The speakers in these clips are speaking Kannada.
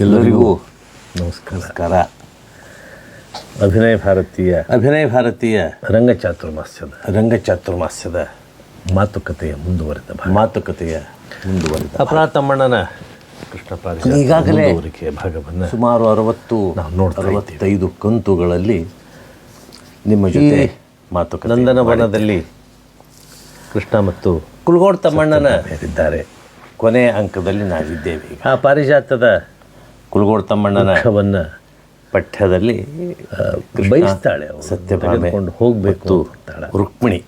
ಎಲ್ಲರಿಗೂ ನಮಸ್ಕಾರ. ಅಭಿನಯ ಭಾರತೀಯ. ಅಭಿನಯ ಭಾರತೀಯ. ರಂಗಚಾತುರ್ಮಾಸ್ಯದ. ರಂಗಚಾತುರ್ಮಾಸ್ಯದ. ಮಾತುಕತೆಯ ಮುಂದುವರೆದ ಮಾತುಕತೆಯ ಮುಂದುವರೆದ ಅಪರಾಧ ತಮ್ಮಣ್ಣನ ಕೃಷ್ಣ ಈಗಾಗಲೇ ಭಾಗವನ್ನು ಸುಮಾರು ಅರವತ್ತು ಅರವತ್ತೈದು ಕಂತುಗಳಲ್ಲಿ ನಿಮ್ಮ ಜೊತೆ ಮಾತುಕತೆ ನಂದನವನದಲ್ಲಿ ಕೃಷ್ಣ ಮತ್ತು ಕುಲ್ಗೋಡ್ ತಮ್ಮಣ್ಣನ ಕೊನೆಯ ಅಂಕದಲ್ಲಿ ನಾವಿದ್ದೇವೆ ಆ ಪಾರಿಜಾತದ ಕುಲ್ಗೋಡ್ ತಮ್ಮಣ್ಣನ ಪಠ್ಯದಲ್ಲಿ ಬಯಸ್ತಾಳೆ ಸತ್ಯಕೊಂಡು ಹೋಗಬೇಕು ಅಂತಾಳೆ ರುಕ್ಮಿಣಿ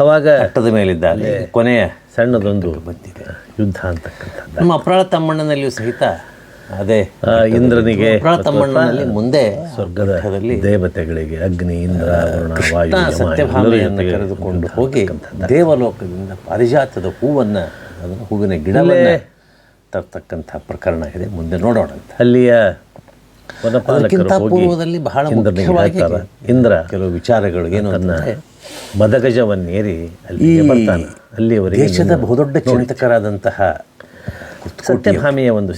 ಅವಾಗ ಅಟ್ಟದ ಮೇಲಿದ್ದಾಳೆ. ಕೊನೆಯ ಸಣ್ಣದೊಂದು ಯುದ್ಧ ಅಂತಕ್ಕಂಥದ್ದು. ನಮ್ಮ ಅಪ್ರಾಳ ತಮ್ಮಣ್ಣನಲ್ಲಿಯೂ ಸಹಿತ ಅದೇ ಇಂದ್ರನಿಗೆ ಅಪ್ರಾಳ ತಮ್ಮಣ್ಣನಲ್ಲಿ ಮುಂದೆ ಸ್ವರ್ಗದ ದೇವತೆಗಳಿಗೆ ಅಗ್ನಿ ಇಂದ್ರ ವಾಯು ಸತ್ಯಭಾಮೆಯನ್ನು ಕರೆದುಕೊಂಡು ಹೋಗಿ ದೇವಲೋಕದಿಂದ ಪಾರಿಜಾತದ ಹೂವನ್ನು ಅದನ್ನು ಹೂವಿನ ಗಿಡವನ್ನೇ ತರ್ತಕ್ಕಂಥ ಪ್ರಕರಣ ಇದೆ. ಮುಂದೆ ನೋಡೋಣ. ಅಲ್ಲಿಯ ಪೂರ್ವದಲ್ಲಿ ಬಹಳ ಮುಖ್ಯವಾಗಿ ಇಂದ್ರ ಕೆಲವು ವಿಚಾರಗಳು ಏನು ಅಂತಂದ್ರೆ ಮದಗಜವನ್ನೇರಿ ಅಲ್ಲಿ ಬರ್ತಾನೆ. ಅಲ್ಲಿಯವರೆಗೆ ದೇಶದ ಬಹುದೊಡ್ಡ ಚಿಂತಕರಾದಂತಹ ಸತ್ಯಭಾಮಿಯ ಒಂದು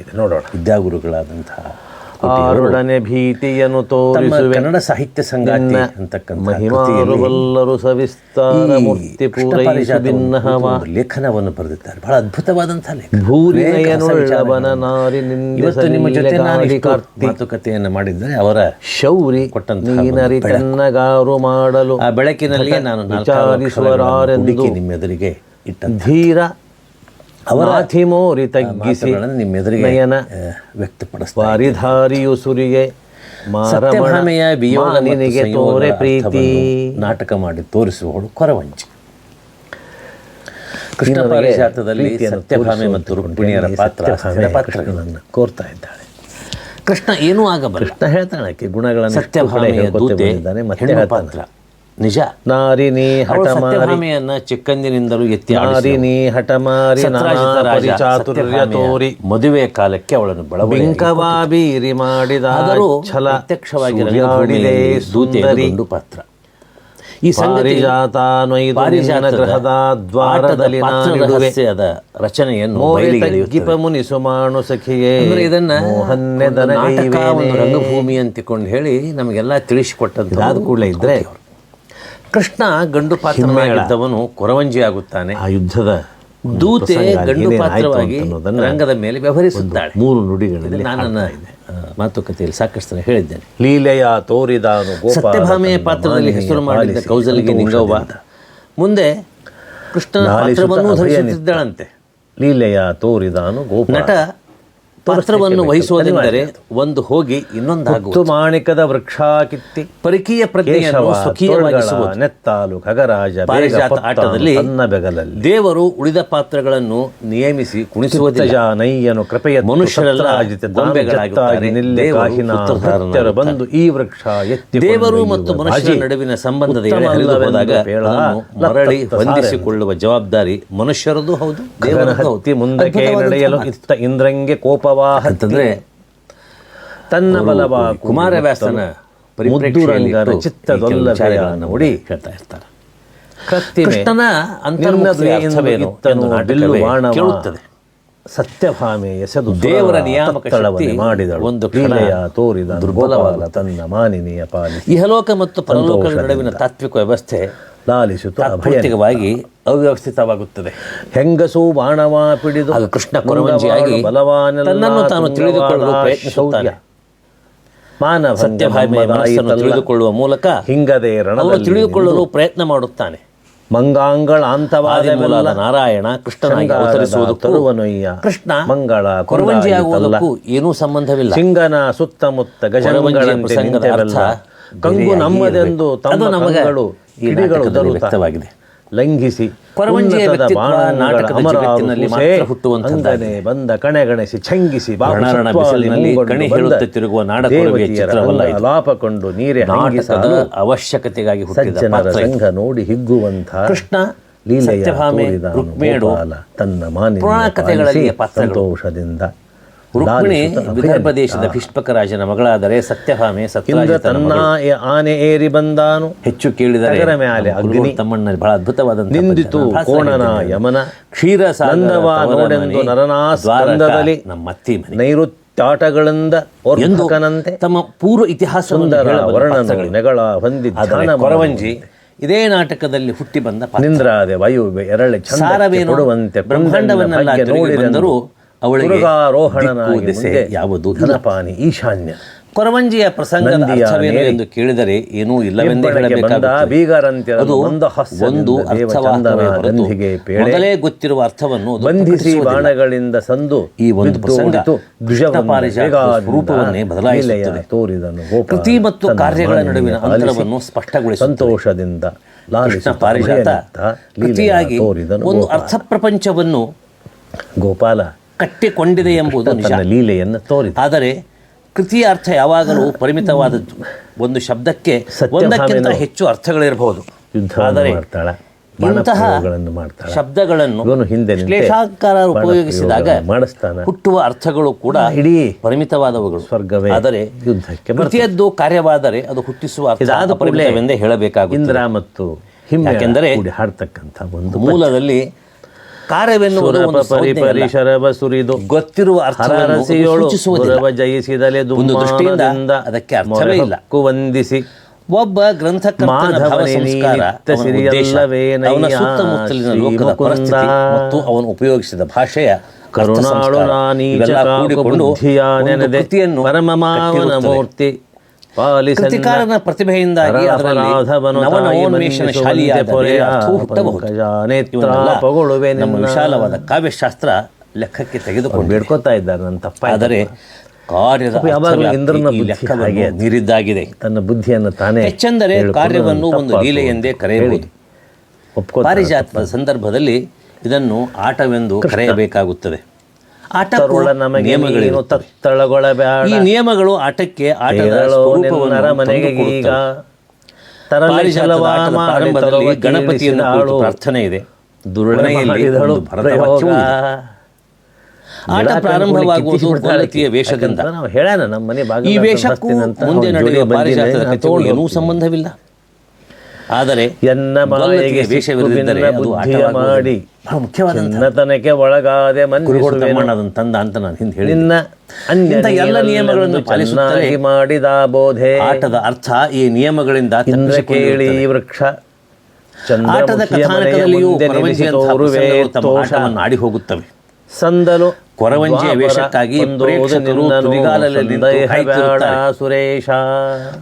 ಇದೆ. ನೋಡೋಣ. ವಿದ್ಯಾಗುರುಗಳಾದಂತಹ ಆರುಡನೆ ಭೀತಿಯನ್ನು ತೋರಿಸುವ. ಕನ್ನಡ ಸಾಹಿತ್ಯ ಸಂಗಾತಿ ಅಂತಕ್ಕಂಥ ಮಹಿಮಾರು ಬಲ್ಲರು ಸವಿಸ್ತಾರ ಮೂರ್ತಿ ಭಿನ್ನಹವ. ಲೇಖನವನ್ನು ಬರೆದಿದ್ದಾರೆ. ಬಹಳ ಅದ್ಭುತವಾದಂತಹ ಲೇಖನ. ಭೂರಿನಯನುಳ್ಳವನ ನಾರಿ ಇವತ್ತು ನಿಮ್ಮ ಜೊತೆ ಮಾತುಕತೆಯನ್ನು ಮಾಡಿದ್ದರೆ ಅವರ ಶೌರಿ ಕೊಟ್ಟಂತ ನೀನರಿ ತನ್ನಗಾರು ಮಾಡಲು ಆ ಬೆಳಕಿನಲ್ಲಿಯೇ ನಾನು ಹುಡುಕಿ ನಿಮ್ಮ ಎದುರಿಗೆ ಇಟ್ಟ ಧೀರ ಅವರಾಥಿಮೋರಿ ತಗ್ಗಿಸಿ ನಿಮ್ಮೆದುರಿಗೆ ಆ, ಸುರಿಗೆ ಸತ್ಯಭಾಮೆಯ ವಿಯೋಗ ನಿನಗೆ ತೋರೆ ಪ್ರೀತಿ. ನಾಟಕ ಮಾಡಿ ತೋರಿಸುವವಳು ಕೊರವಂಚಿ ಕೃಷ್ಣ ಪಾರಿಜಾತದಲ್ಲಿ ಸತ್ಯಭಾಮೆ ಮತ್ತು ರುಕ್ಮಿಣಿಯರ ಪಾತ್ರ ಪಾತ್ರಗಳನ್ನು ಕೋರ್ತಾ ಇದ್ದಾಳೆ. ಕೃಷ್ಣ ಏನೂ ಆಗಬಲ್ಲ. ಕೃಷ್ಣ ಹೇಳ್ತಾಳೆ ಆಕೆ ಗುಣಗಳನ್ನು ಸತ್ಯಭಾಮೆಯ ದೂತೆ ಮತ್ತೆ ಪಾತ್ರ. ನಿಜ. ನಾರಿನಿ ಹಠಮಾರಿ ಚಿಕ್ಕಂದಿನಿಂದಲೂ ಎತ್ತಿ. ನಾರಿನಿ ಹಠಮಾರಿ ಸತ್ರಾಜಿತ ಚಾತುರ್ಯ ತೋರಿ. ಮದುವೆ ಕಾಲಕ್ಕೆ ಅವಳನ್ನು ಬಳಬಳಿ ಬಿಂಕವಾ ಬೀರಿ ಮಾಡಿದ ಛಲ ಪ್ರತ್ಯಕ್ಷವಾಗಿ ಪಾತ್ರ. ಈ ಸಂಗತಿ ಪಾರಿಜಾತ ನೊಯ್ದು ಗ್ರಹದ ದ್ವಾರದಲ್ಲಿ ರಹಸ್ಯದ ರಚನೆಯನ್ನು ಗಿಪ ಮುನಿ ತಗ್ಗಿಪ ಎಳೆಯುತ್ತದೆ. ಮುನಿಸು ಮಾಣು ಸಖಿಯೇ. ಇದನ್ನ ಒಂದು ರಂಗಭೂಮಿ ಅಂತಿಕೊಂಡು ಹೇಳಿ ನಮಗೆಲ್ಲ ತಿಳಿಸಿಕೊಟ್ಟಂತ ಅದು ಕೂಡಲೇ ಇದ್ರೆ ಕೃಷ್ಣ ಗಂಡು ಪಾತ್ರನಾಗಿದ್ದವನು ಕೊರವಂಜಿ ಆಗುತ್ತಾನೆ. ಆ ಯುದ್ಧದ ದೂತೆ ಗಂಡು ಪಾತ್ರವಾಗಿ ರಂಗದ ಮೇಲೆ ವ್ಯವಹರಿಸುತ್ತಾಳೆ. ಮೂರು ನುಡಿಗಳಲ್ಲಿ ನಾನು ಮಾತುಕತೆಯಲ್ಲಿ ಸಾಕಷ್ಟು ಹೇಳಿದ್ದೇನೆ. ಲೀಲೆಯ ತೋರಿದಾನು ಸತ್ಯಭಾಮೆಯ ಪಾತ್ರದಲ್ಲಿ ಹೆಸರು ಮಾಡಿದ್ದ ಕೌಜಲಿಗೆ ಕೌಸಲಿಗೆ ನಿಂಗವ್ವ. ಮುಂದೆ ಕೃಷ್ಣನ ಪಾತ್ರವನ್ನು ಧರಿಸುತ್ತಿದ್ದಾಳಂತೆ. ಲೀಲೆಯ ತೋರಿದಾನು ಗೋಪ ನಟ ಪಾತ್ರವನ್ನು ವಹಿಸುವುದೆಂದರೆ ಒಂದು ಹೋಗಿ ಇನ್ನೊಂದು ಮಾಣಿಕದ ವೃಕ್ಷ ಕಿತ್ತಿ ಪರಿಕೀಯ ನೆತ್ತಾಲು ಖಗರಾಜ ಆಟದಲ್ಲಿ ಬೆಗಲಲ್ಲಿ. ದೇವರು ಉಳಿದ ಪಾತ್ರಗಳನ್ನು ನಿಯಮಿಸಿ ನಯ್ಯನು ಕೃಪೆಯ ಮನುಷ್ಯರೆಲ್ಲ ಬಂದು ಈ ವೃಕ್ಷ ಎತ್ತಿ ದೇವರು ಮತ್ತು ಮನುಷ್ಯರ ನಡುವಿನ ಸಂಬಂಧದ ಮರಳಿ ಹೊಂದಿಸಿಕೊಳ್ಳುವ ಜವಾಬ್ದಾರಿ ಮನುಷ್ಯರದು ಹೌದು. ಮುಂದಕ್ಕೆ ನಡೆಯಲು ಇತ್ತ ಇಂದ್ರಂಗೆ ಕೋಪವಾ ಅಂತಂದ್ರೆ ತನ್ನ ಬಲವ ಕುಮಾರವ್ಯಾಸನ ಚಿತ್ತದೊಲ್ಲವೆಯನ್ನು ನೋಡಿ ಹೇಳ್ತಾ ಇರ್ತಾರೆ. ಕೃಷ್ಣನ ಕೇಳುತ್ತದೆ. ಸತ್ಯಭಾಮೆ ಎಸೆದು ದೇವರ ನಿಯಾಮಕ ಶಕ್ತಿ ಮಾಡಿದಳು. ಒಂದು ಕ್ರೀಡೆಯ ತೋರಿದ ದುರ್ಬಲವಾದ ತನ್ನ ಮಾನಿನಿಯ ಪಾಲಿ ಇಹಲೋಕ ಮತ್ತು ಪರಲೋಕದ ನಡುವಿನ ತಾತ್ವಿಕ ವ್ಯವಸ್ಥೆ ಲಾಲಿಸುತ್ತ ತಾತ್ಪೂರ್ತಿಕವಾಗಿ ಅವ್ಯವಸ್ಥಿತವಾಗುತ್ತದೆ. ಹೆಂಗಸು ಬಾಣವ ಪಿಡಿದು ಕೃಷ್ಣ ಕೊರವಂಜಿಯಾಗಿ ತನ್ನನ್ನು ತಾನು ತಿಳಿದುಕೊಳ್ಳಲು ಪ್ರಯತ್ನಿಸುತ್ತಾನೆ. ಮಾನವ ಸತ್ಯಭಾಮೆಯ ಮನಸ್ಸನ್ನು ತಿಳಿದುಕೊಳ್ಳುವ ಮೂಲಕ ಹಿಂಗದೆ ಅವನು ತಿಳಿದುಕೊಳ್ಳಲು ಪ್ರಯತ್ನ ಮಾಡುತ್ತಾನೆ. ಮಂಗಾಂಗಳ ಅಂತವಾದ ನಾರಾಯಣ ಕೃಷ್ಣನಾಗಿ ಅವತರಿಸುವುದು ತರುವನೊಯ್ಯ. ಕೃಷ್ಣ ಮಂಗಳ ಕೊರವಂಜಿ ಕುಂದಾಯಿತಲ್ಲ. ಆಗುವುದಕ್ಕೂ ಏನೂ ಸಂಬಂಧವಿಲ್ಲ. ಸಿಂಗನ ಸುತ್ತಮುತ್ತ ಗಜಮಂಗಳ ಕಂಗು ನಮ್ಮದೆಂದು. ತಮ್ಮ ನಮಗಳು ಕಿಡಿಗಳು ವ್ಯಕ್ತವಾಗಿದೆ. ಲಂಘಿಸಿ ಬಂದ ಕಣೆಗಣಿಸಿ ಛಂಗಿಸಿ ತಿರುಗುವ ಲಾಪಕೊಂಡು ನೀರೆ ಅವಶ್ಯಕತೆಗಾಗಿ ಸಂಘ ನೋಡಿ ಹಿಗ್ಗುವಂಥ ಕೃಷ್ಣ ಲೀಲೆಯ ತನ್ನ ಮಾನಿ. ಸಂತೋಷದಿಂದ ರುಕ್ಮಿಣಿ ವಿದರ್ಭ ದೇಶದ ಭೀಷ್ಮಕ ರಾಜನ ಮಗಳಾದರೆ ಸತ್ಯಭಾಮೆ ಸತ್ಯರಾಜಿತನ ತನ್ನ ಆನೆ ಏರಿ ಬಂದಾನು. ಹೆಚ್ಚು ಕೇಳಿದರೆ ಮೇಲೆ ಅಗ್ನಿ. ಕುರುಬ ತಮ್ಮಣ್ಣಲ್ಲಿ ಬಹಳ ಅದ್ಭುತವಾದ ನಿಂದಿತು ಕೋಣನ ಯಮನ. ಕ್ಷೀರ ಸಾಂದವ ನೋಡೆಂದು ನರನಾ ಸ್ಕಂದದಲ್ಲಿ ನಮ್ಮ ಅತ್ತಿ ಮನೆ. ನೈಋತ್ಯಾಟಗಳಿಂದ ಎಂದು ಓರ್ಭಕನಂತೆ ತಮ್ಮ ಪೂರ್ವ ಇತಿಹಾಸ ಸುಂದರ ಹೇಳಬಲ್ಲ ವರ್ಣನು ನೆಗಳ ಹೊಂದಿ ಕೊರವಂಜಿ ಇದೇ ನಾಟಕದಲ್ಲಿ ಹುಟ್ಟಿ ಬಂದ. ನಿಂದ್ರಾದೆ ವಾಯು ಎರಳೆ ಸಾರವೇನು ಬ್ರಹ್ಮಾಂಡವನ್ನೆಲ್ಲ. ಬಂದರೂ ಅವಳಿಗೆ ದಿಕ್ಕು ದಿಸೆ ಮುಂದೆ ಯಾವುದೂ ಇಲ್ಲ. ಧನಪಾನಿ ಈಶಾನ್ಯ ಕೊರವಂಜಿಯ ಪ್ರಸಂಗದ ಅರ್ಥವೇನು ಎಂದು ಕೇಳಿದರೆ ಏನೂ ಇಲ್ಲವೆಂದೇ ಹೇಳಬೇಕಾದ ಬಂದ ಹೇಳಬೇಕಾಗುತ್ತದೆ ಅದು ಮಂದಹಾಸ್ಯದಿಂದ ಒಂದು ದೇವ ಚಂದನ ಹೊರತು ಗಂಧಿಗೆ ಪೇಳೆ ಮೊದಲೇ ಗೊತ್ತಿರುವ ಅರ್ಥವನ್ನು ಅದು ಬಂಧಿಸಿ ಪ್ರಕಟಿಸುವುದಿಲ್ಲ. ಬಾಣಗಳಿಂದ ಸಂದು ಈ ಒಂದು ಪ್ರಸಂಗ. ದ್ವಿಜವನ್ನು ಕೃಷ್ಣಪಾರಿಜಾತದ ವೇಗದಿಂದ ಸ್ವರೂಪವನ್ನೇ ಬದಲಾಯಿಸುತ್ತದೆ. ತೋರಿದನು ಗೋಪಾಲ ಕೃತಿ ಮತ್ತು ತನ್ನ ಕಾರ್ಯಗಳ ನಡುವಿನ ಅಂತರವನ್ನು ಸ್ಪಷ್ಟಗೊಳಿಸುತ್ತದೆ. ಸಂತೋಷದಿಂದ ಕೃಷ್ಣ ಪಾರಿಜಾತ ಭಯನಿತ್ತ ಲೀಲೆಯ ಕೃತಿಯಾಗಿ ತೋರಿದನು ಒಂದು ಗೋಪಾಲ. ಅರ್ಥ ಪ್ರಪಂಚವನ್ನು ಗೋಪಾಲ ಕಟ್ಟಿಕೊಂಡಿದೆ ಎಂಬುದು ನಿಜ. ಲೀಲೆಯನ್ನು ತೋರಿ ಆದರೆ ಕೃತಿಯ ಅರ್ಥ ಯಾವಾಗಲೂ ಪರಿಮಿತವಾದದ್ದು ಒಂದು ಶಬ್ದಕ್ಕೆ ಒಂದಕ್ಕಿಂತ ಹೆಚ್ಚು ಅರ್ಥಗಳಿರಬಹುದು. ಆದರೆ ಇಂತಹ ಶಬ್ದಗಳನ್ನು ಹಿಂದೆ ಶ್ಲೇಷಾಕಾರ ಉಪಯೋಗಿಸಿದಾಗ ಹುಟ್ಟುವ ಅರ್ಥಗಳು ಕೂಡ ಇಡೀ ಪರಿಮಿತವಾದವುಗಳು. ಸ್ವರ್ಗವೇ ಆದರೆ ಯುದ್ಧಕ್ಕೆ ಪ್ರತಿಯೊಂದು ಕೃತಿಯದ್ದು ಕಾರ್ಯವಾದರೆ ಅದು ಹುಟ್ಟಿಸುವ ಅರ್ಥ ಇದಾದ ಕೂಡಲೇ ಅಪರಿಮಿತವೆಂದೇ ಹೇಳಬೇಕಾಗುತ್ತದೆ. ಇಂದ್ರ ಮತ್ತು ಹಿಮ್ಮೆ ಯಾಕೆಂದರೆ ಹಾಡ್ತಕ್ಕಂಥ ಒಂದು ಮೂಲದಲ್ಲಿ ಕಾರ್ಯವೆನ್ನುವುದು ಒಂದು ಸಂಜ್ಞೆಯಲ್ಲ. ಸುರಿದು ಗೊತ್ತಿರುವ ಅರ್ಥವನ್ನು ಅದು ಹರರಸಿಯೋಳು ಸೂಚಿಸುವುದಿಲ್ಲ ಗುರವ ಜಯಿಸಿದಲೆ ಒಂದು ದೃಷ್ಟಿಯಿಂದ ಅದಕ್ಕೆ ಅರ್ಥವೇ ಇಲ್ಲ. ಕುವಂದಿಸಿ ವಂದಿಸಿ ಒಬ್ಬ ಗ್ರಂಥಕರ್ತನ ಮಾಧವನೇ ಭಾವ ಸಂಸ್ಕಾರ ನೀನಿತ್ತ ಅವನ ಉದ್ದೇಶ, ಸಿರಿಯಲ್ಲವೇನಯ್ಯ ಅವನ ಸುತ್ತಮುತ್ತಲಿನ ಲೋಕದ ಶ್ರೀಮುಕುಂದ. ಪರಿಸ್ಥಿತಿ ಮತ್ತು ಅವನು ಉಪಯೋಗಿಸಿದ ಭಾಷೆಯ ಅರ್ಥ ಕರುಣಾಳು ಸಂಸ್ಕಾರ ನಾನೀಚ ಇವೆಲ್ಲ ಕಾಕು ಕೂಡಿಕೊಂಡು ಬುದ್ಧಿಯ ಒಂದು ನೆನೆದೆ ಕೃತಿಯನ್ನು ಪರಮ ಮಾವನ ಕಟ್ಟಿರುತ್ತದೆ. ಮೂರ್ತಿ ಕೃತಿಕಾರನ ಪ್ರತಿಭೆಯಿಂದಾಗಿ ಶಾಲಿಯಾದ ಹುಟ್ಟಬಹುದು. ನಮ್ಮ ವಿಶಾಲವಾದ ಕಾವ್ಯಶಾಸ್ತ್ರ ಲೆಕ್ಕಕ್ಕೆ ತೆಗೆದುಕೊಂಡು ಬೇಡ್ಕೋತಾ ಇದ್ದಾರೆ ನನ್ನ ತಪ್ಪ ಆದರೆ ಕಾರ್ಯದ ಇಂದ್ರನ ಲೆಕ್ಕವಾಗಿ ಹಾಗೆ ತನ್ನ ಬುದ್ಧಿಯನ್ನು ತಾನೇ ಹೆಚ್ಚೆಂದರೆ ಕಾರ್ಯವನ್ನು ಒಂದು ಲೀಲೆ ಎಂದೇ ಕರೆಯಬಹುದು. ಪಾರಿಜಾತದ ಸಂದರ್ಭದಲ್ಲಿ ಇದನ್ನು ಆಟವೆಂದು ಕರೆಯಬೇಕಾಗುತ್ತದೆ. ನಮಗೆ. ಈ ನಿಯಮಗಳು ಆಟಕ್ಕೆ ಆಟದ ಮನೆಗೆ ಈಗ ತರುವ ಗಣಪತಿಯನ್ನು ಆಳು. ಪ್ರಾರ್ಥನೆ ಇದೆ. ಆಟ ಪ್ರಾರಂಭವಾಗುವುದು ವೇಷದಿಂದ ನಾವು ನಮ್ಮ ಮನೆ ಈ ವೇಷಕ್ಕೂ ಮುಂದೆ ನಡೆಯುವ ಬಾರಿ ಬಂದಿದ್ದಾನೆ, ಪಾರಿಜಾತದ ಕಥೆಗೂ ಏನೂ. ಸಂಬಂಧವಿಲ್ಲ ಆದರೆ ಎನ್ನ ಮಾಯೆಗೆ ಬುದ್ಧಿಯ ಮಾಡಿ. ಮುಖ್ಯವಾದಕ್ಕೆ ಒಳಗಾದ ಅದನ್ನು ತಂದ ಅಂತ ನಾನು ಹಿಂದೆ ಹೇಳಿ ನಿನ್ನ ಇಂಥ ಎಲ್ಲ ನಿಯಮಗಳನ್ನು ಪಾಲಿಸುತ್ತಲೇ ಚೆನ್ನಾಗಿ ಮಾಡಿದ ಬೋಧೆ. ಆಟದ ಅರ್ಥ ಈ ನಿಯಮಗಳಿಂದ ಚಂದ್ರ ಕೇಳಿ. ವೃಕ್ಷ. ಆಟದ ಕಥಾನಕದಲ್ಲಿಯೂ ಪರಮೇಶ್ವರ ಕೊರವಂಜಿಯಂತಹ ನಿಲ್ಲಿಸಿ ತಮ್ಮ ಆಟವನ್ನು ಆಡಿ ಹೋಗುತ್ತವೆ. ಸಂದಲು ಕೊರವಂಜಿಯ ವೇಷಕ್ಕಾಗಿ ಪ್ರೇಕ್ಷಕರು ಸುರೇಶ.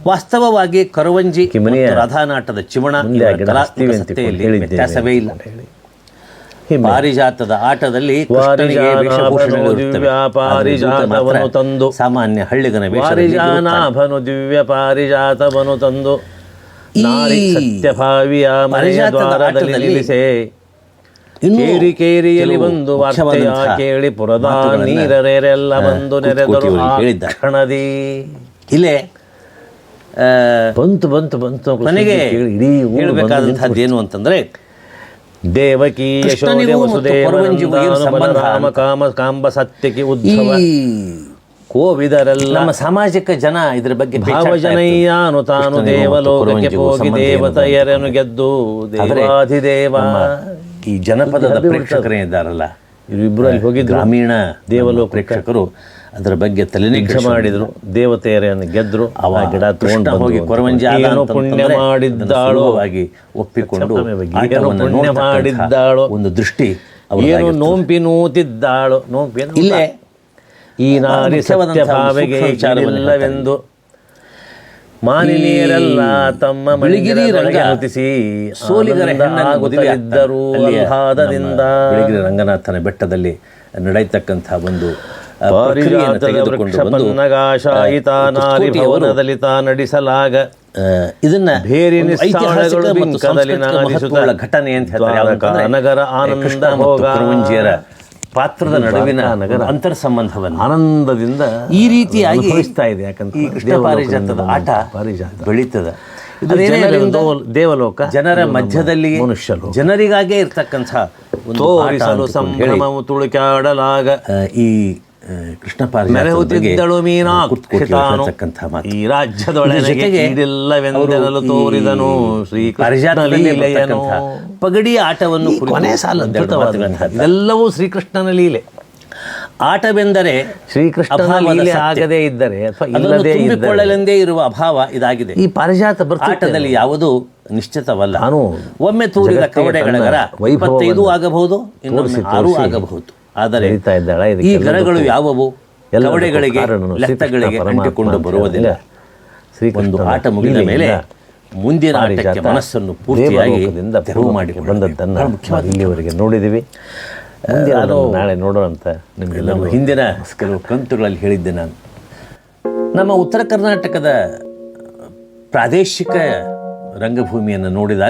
ವಾಸ್ತವವಾಗಿ ಕರವಂಜಿ ರಥಾನಾಟದ ಚಿಮಣ ವ್ಯತ್ಯಾಸವೇ ಇಲ್ಲ. ಅಂತ ಹೇಳಿ. ಹಿಮ್ಮೆ. ಪಾರಿಜಾತದ ಆಟದಲ್ಲಿ ತಂದು. ಸಾಮಾನ್ಯ ಹಳ್ಳಿಗನ ಪಾರಿಜಾನಾಭನು ದಿವ್ಯ ಪಾರಿಜಾತವನು ತಂದು. ಸತ್ಯಭಾವಿಯ ಮನೆಯ ಪಾರಿಜಾತದ ದ್ವಾರದಲ್ಲಿ ಆಟದಲ್ಲಿ ನಿಲ್ಲಿಸೆ. ಇನ್ನೂ ಕೇರಿ ಕೇರಿಯಲ್ಲಿ ಬಂದು ವಾರ್ತೆಯ ಕೇಳಿ ಪುರದ ನೀರರೆರೆಲ್ಲ ಬಂದು ನೆರೆದರು. ಕ್ಷಣದಿ. ಇಲ್ಲೇ ಬಂತು ಬಂತು ಬಂತು ನನಗೆ ಇಡೀ ಊರು ಹೇಳಬೇಕಾದಂತಹದ್ದು ಏನು ಅಂತಂದ್ರೆ ದೇವಕಿ? ಕಾಮ ಕಾಂಬ ಸತ್ಯಕ್ಕೆ ಉದ್ಧವ. ಕೋವಿದರೆಲ್ಲ ನಮ್ಮ ಸಾಮಾಜಿಕ ಜನ ಇದ್ರ ಬಗ್ಗೆ ಭಾವಜನಯ್ಯಾನು ತಾನು ದೇವಲೋಕಕ್ಕೆ ಹೋಗಿ ದೇವತೆಯರನ್ನು ಗೆದ್ದು ದೇವಾದಿದೇವ ದೇವಾಧಿದೇವ. ಈ ಜನಪದದ ಪ್ರೇಕ್ಷಕರೇ ಇದ್ದಾರಲ್ಲ? ಇವರಿಬ್ಬರು ಅಲ್ಲಿ ಹೋಗಿ ಗ್ರಾಮೀಣ ದೇವಲೋಕ ಪ್ರೇಕ್ಷಕರು ಅದರ ಬಗ್ಗೆ ತಲೆನೇ ಯುದ್ಧ ಮಾಡಿದ್ರು. ದೇವತೆಯರನ್ನು ಗೆದ್ರು. ಅವ ಗಿಡ ತಗೊಂಡು ಹೋಗಿ ಪುಣ್ಯ ಮಾಡಿದ್ದಾಳು? ಆಗಿ ಒಪ್ಪಿಕೊಂಡು ಪುಣ್ಯ ಮಾಡಿದ್ದಾಳು? ಒಂದು ದೃಷ್ಟಿ ಏನು. ನೋಂಪಿ ನೂತಿದ್ದಾಳು? ನೋಂಪಿ ಇಲ್ಲೇ ಈ ನಾರಿ ಮುಖ್ಯವಾದಂತಹ ಸತ್ಯಭಾವೆಗೆ ಸೂಕ್ಷ್ಮ ಮಾನಿನಿಯರೆಲ್ಲ ತಮ್ಮ ಬಿಳಿಗಿರಿ ರಂಗಿಸಿ ರಂಗ ಸೋಲಿಗರ ಅಲ್ಲಿಯ ಆಹ್ಲಾದದಿಂದ ಬಿಳಿಗಿರಿ ರಂಗನಾಥನ ಬೆಟ್ಟದಲ್ಲಿ ನಡೆಯತಕ್ಕಂಥ ಒಂದು ನಡೆಸಲಾಗ ಇದನ್ನ ಘಟನೆ ಅಂತ ಹೇಳ್ತಾರೆ. ನಗರ ಆನಂದ ಪಾತ್ರದ ನಡುವಿನ ನಗರ. ಅಂತರ್ ಸಂಬಂಧವನ್ನು ಆನಂದದಿಂದ ಈ ರೀತಿಯಾಗಿ ಇದೆ ಯಾಕಂದ್ರೆ ಈ ಕೃಷ್ಣ ಪಾರಿಜಾತದ ಆಟ ಪಾರಿಜಾತ. ಬೆಳೀತದ. ದೇವಲೋಕ ಜನರ ಮಧ್ಯದಲ್ಲಿ ಮನುಷ್ಯರು ಜನರಿಗಾಗೇ ಇರ್ತಕ್ಕಂಥ ಸಂಭ್ರಮವು ತುಳುಕಾಡಲಾಗ ಈ ಕೃಷ್ಣ ಕುತ್ಕೋಟಿ ಮೀನಾಕ್ಷಿತಾನು ಹೇಳ್ತಕ್ಕಂಥ ಮಾತು. ಈ ರಾಜ್ಯದೊಳಗೆ ಈ ತೋರಿದನು ಶ್ರೀ ಪಾರಿಜಾತ ಲೀಲೆಯನು ಪಗಡಿ ಆಟವನ್ನು ಕೊನೆ ಸಾಲ ಅದ್ಭುತವಾದಂತಹ ಶ್ರೀಕೃಷ್ಣನ ಲೀಲೆ. ಆಟವೆಂದರೆ ಶ್ರೀಕೃಷ್ಣನ ಲೀಲೆ. ಆಗದೇ ಇದ್ದರೆ ಇಲ್ಲದೇ ತುಂಬಿಕೊಳ್ಳಲೆಂದೇ ಇರುವ ಅಭಾವ ಇದಾಗಿದೆ. ಈ ಪಾರಿಜಾತ ಆಟದಲ್ಲಿ ಯಾವುದು ನಿಶ್ಚಿತವಲ್ಲ. ನಾನು ಒಮ್ಮೆ ತೂರಿದ ಕವಡೆಗಳ ಇಪ್ಪತ್ತೈದು ಆಗಬಹುದು ಇನ್ನೊಮ್ಮೆ ಆರು ಆಗಬಹುದು. ಆದರೆ ಈ ಗ್ರಹಗಳು ಯಾವುವು ಕವಡೆಗಳಿಗೆ ಲೆತ್ತಗಳಿಗೆ ಅಂಟಿಕೊಂಡು ಬರುವುದಿಲ್ಲ. ಒಂದು ಆಟ ಮುಗಿದ ಮೇಲೆ ಮುಂದಿನ ಆಟಕ್ಕೆ ಮನಸ್ಸನ್ನು ಪೂರ್ತಿಯಾಗಿ ತೆರವು ಮಾಡಿ ಬಂದದ್ದನ್ನು ಮುಖ್ಯವಾಗಿ ಇಲ್ಲಿವರೆಗೆ ನೋಡಿದ್ದೀವಿ. ನಾಳೆ ನೋಡೋಣ ನಿಮಗೆಲ್ಲ ನಮ್ಮ ಹಿಂದಿನ ಕೆಲವು ಕಂತುಗಳಲ್ಲಿ ಹೇಳಿದ್ದೆ ನಾನು. ನಮ್ಮ ಉತ್ತರ ಕರ್ನಾಟಕದ ಪ್ರಾದೇಶಿಕ ರಂಗಭೂಮಿಯನ್ನು ನೋಡಿದಾಗ